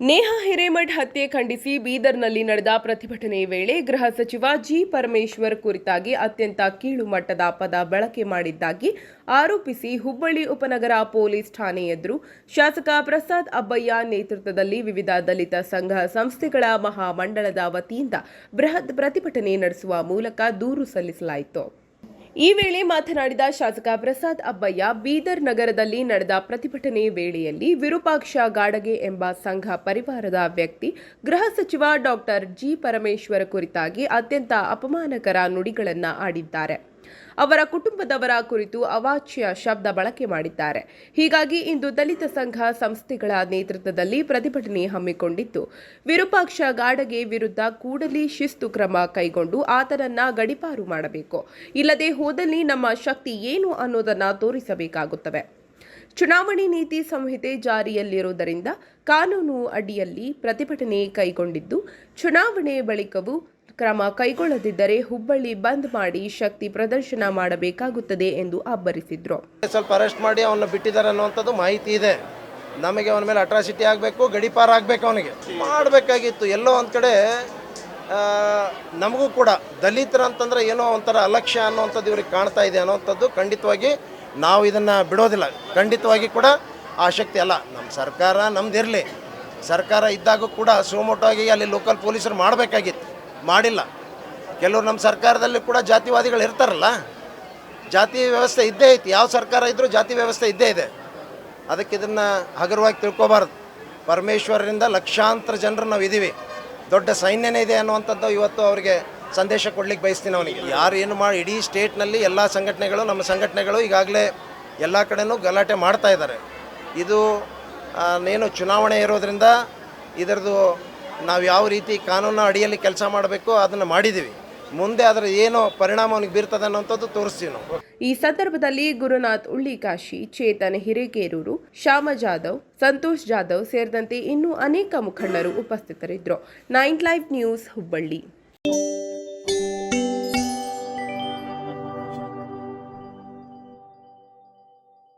ನೇಹಾ ಹಿರೇಮಠ್ ಹತ್ಯೆ ಖಂಡಿಸಿ ಬೀದರ್ನಲ್ಲಿ ನಡೆದ ಪ್ರತಿಭಟನೆ ವೇಳೆ ಗೃಹ ಸಚಿವ ಜಿ ಪರಮೇಶ್ವರ್ ಕುರಿತಾಗಿ ಅತ್ಯಂತ ಕೀಳು ಮಟ್ಟದ ಪದ ಬಳಕೆ ಮಾಡಿದ್ದಾಗಿ ಆರೋಪಿಸಿ ಹುಬ್ಬಳ್ಳಿ ಉಪನಗರ ಪೊಲೀಸ್ ಠಾಣೆ ಎದುರು ಶಾಸಕ ಪ್ರಸಾದ್ ಅಬ್ಬಯ್ಯ ನೇತೃತ್ವದಲ್ಲಿ ವಿವಿಧ ದಲಿತ ಸಂಘ ಸಂಸ್ಥೆಗಳ ಮಹಾಮಂಡಳದ ವತಿಯಿಂದ ಬೃಹತ್ ಪ್ರತಿಭಟನೆ ನಡೆಸುವ ಮೂಲಕ ದೂರು ಸಲ್ಲಿಸಲಾಯಿತು. ಈ ವೇಳೆ ಮಾತನಾಡಿದ ಶಾಸಕ ಪ್ರಸಾದ್ ಅಬ್ಬಯ್ಯ, ಬೀದರ್ ನಗರದಲ್ಲಿ ನಡೆದ ಪ್ರತಿಭಟನೆ ವೇಳೆಯಲ್ಲಿ ವಿರೂಪಾಕ್ಷ ಗಾಡಗೆ ಎಂಬ ಸಂಘ ಪರಿವಾರದ ವ್ಯಕ್ತಿ, ಗೃಹ ಸಚಿವ ಡಾಕ್ಟರ್ ಜಿ ಪರಮೇಶ್ವರ ಕುರಿತಾಗಿ ಅತ್ಯಂತ ಅಪಮಾನಕರ ನುಡಿಗಳನ್ನು ಆಡಿದ್ದಾರೆ. ಅವರ ಕುಟುಂಬದವರ ಕುರಿತು ಅವಾಚ್ಯ ಶಬ್ದ ಬಳಕೆ ಮಾಡಿದ್ದಾರೆ. ಹೀಗಾಗಿ ಇಂದು ದಲಿತ ಸಂಘ ಸಂಸ್ಥೆಗಳ ನೇತೃತ್ವದಲ್ಲಿ ಪ್ರತಿಭಟನೆ ಹಮ್ಮಿಕೊಂಡಿದ್ದು ವಿರೂಪಾಕ್ಷ ಗಾಡಗೆ ವಿರುದ್ಧ ಕೂಡಲೇ ಶಿಸ್ತು ಕ್ರಮ ಕೈಗೊಂಡು ಆತನನ್ನ ಗಡಿಪಾರು ಮಾಡಬೇಕು. ಇಲ್ಲದೆ ಹೋದಲ್ಲಿ ನಮ್ಮ ಶಕ್ತಿ ಏನು ಅನ್ನೋದನ್ನ ತೋರಿಸಬೇಕಾಗುತ್ತವೆ. ಚುನಾವಣೆ ನೀತಿ ಸಂಹಿತೆ ಜಾರಿಯಲ್ಲಿರುವುದರಿಂದ ಕಾನೂನು ಅಡಿಯಲ್ಲಿ ಪ್ರತಿಭಟನೆ ಕೈಗೊಂಡಿದ್ದು, ಚುನಾವಣೆ ಬಳಿಕವೂ ಕ್ರಮ ಕೈಗೊಳ್ಳದಿದ್ದರೆ ಹುಬ್ಬಳ್ಳಿ ಬಂದ್ ಮಾಡಿ ಶಕ್ತಿ ಪ್ರದರ್ಶನ ಮಾಡಬೇಕಾಗುತ್ತದೆ ಎಂದು ಅಬ್ಬರಿಸಿದ್ರು. ಸ್ವಲ್ಪ ಅರೆಸ್ಟ್ ಮಾಡಿ ಅವನ್ನ ಬಿಟ್ಟಿದ್ದಾರೆ ಅನ್ನುವಂಥದ್ದು ಮಾಹಿತಿ ಇದೆ. ನಮಗೆ ಅವನ ಮೇಲೆ ಅಟ್ರಾಸಿಟಿ ಆಗಬೇಕು ಗಡಿಪಾರ ಆಗಬೇಕು ಅವನಿಗೆ. ಮಾಡಬೇಕಾಗಿತ್ತು. ಎಲ್ಲೋ ಒಂದು ಕಡೆ ನಮಗೂ ಕೂಡ ದಲಿತರ ಅಂತಂದ್ರೆ ಏನೋ ಒಂಥರ ಅಲಕ್ಷ್ಯ ಅನ್ನೋವಂಥದ್ದು ಇವ್ರಿಗೆ ಕಾಣ್ತಾ ಇದೆ ಅನ್ನೋವಂಥದ್ದು ಖಂಡಿತವಾಗಿ ನಾವು ಇದನ್ನು ಬಿಡೋದಿಲ್ಲ. ಖಂಡಿತವಾಗಿ ಕೂಡ ಆ ಶಕ್ತಿ ಅಲ್ಲ. ನಮ್ಮ ಸರ್ಕಾರ ನಮ್ದಿರಲಿ. ಸರ್ಕಾರ ಇದ್ದಾಗ ಕೂಡ ಸುಮೋಟೋಗಿ ಅಲ್ಲಿ ಲೋಕಲ್ ಪೊಲೀಸರು ಮಾಡಬೇಕಾಗಿತ್ತು. ಮಾಡಿಲ್ಲ. ಕೆಲವರು ನಮ್ಮ ಸರ್ಕಾರದಲ್ಲಿ ಕೂಡ ಜಾತಿವಾದಿಗಳು ಇರ್ತಾರಲ್ಲ, ಜಾತಿ ವ್ಯವಸ್ಥೆ ಇದ್ದೇ ಐತಿ. ಯಾವ ಸರ್ಕಾರ ಇದ್ದರೂ ಜಾತಿ ವ್ಯವಸ್ಥೆ ಇದ್ದೇ ಇದೆ. ಅದಕ್ಕೆ ಇದನ್ನು ಹಗುರವಾಗಿ ತಿಳ್ಕೊಬಾರ್ದು. ಪರಮೇಶ್ವರರಿಂದ ಲಕ್ಷಾಂತರ ಜನರು ನಾವು ಇದ್ದೀವಿ ದೊಡ್ಡ ಸೈನ್ಯನೇ ಇದೆ ಅನ್ನುವಂಥದ್ದು ಇವತ್ತು ಅವರಿಗೆ ಸಂದೇಶ ಕೊಡ್ಲಿಕ್ಕೆ ಬಯಸ್ತೀನಿ ಅವನಿಗೆ. ಯಾರು ಏನು ಮಾಡಿ, ಇಡೀ ಸ್ಟೇಟ್ನಲ್ಲಿ ಎಲ್ಲ ಸಂಘಟನೆಗಳು, ನಮ್ಮ ಸಂಘಟನೆಗಳು ಈಗಾಗಲೇ ಎಲ್ಲ ಕಡೆನೂ ಗಲಾಟೆ ಮಾಡ್ತಾ ಇದ್ದಾರೆ. ಇದು ಏನು ಚುನಾವಣೆ ಇರೋದರಿಂದ ಇದರದು ನಾವು ಯಾವ ರೀತಿ ಕಾನೂನು ಅಡಿಯಲ್ಲಿ ಕೆಲಸ ಮಾಡಬೇಕು, ಅದನ್ನು ಮಾಡಿದ್ದೀವಿ. ಮುಂದೆ ಅದರ ಏನು ಪರಿಣಾಮ ಅವನಿಗೆ ಬೀರ್ತದೆ ಅನ್ನೋಂಥದ್ದು ತೋರಿಸ್ತೀವಿ ನಾವು. ಈ ಸಂದರ್ಭದಲ್ಲಿ ಗುರುನಾಥ್ ಉಳ್ಳಿಕಾಶಿ, ಚೇತನ್ ಹಿರೇಕೇರೂರು, ಶ್ಯಾಮ ಜಾಧವ್, ಸಂತೋಷ್ ಜಾಧವ್ ಸೇರಿದಂತೆ ಇನ್ನೂ ಅನೇಕ ಮುಖಂಡರು ಉಪಸ್ಥಿತರಿದ್ದರು. Nine live news Hubballi.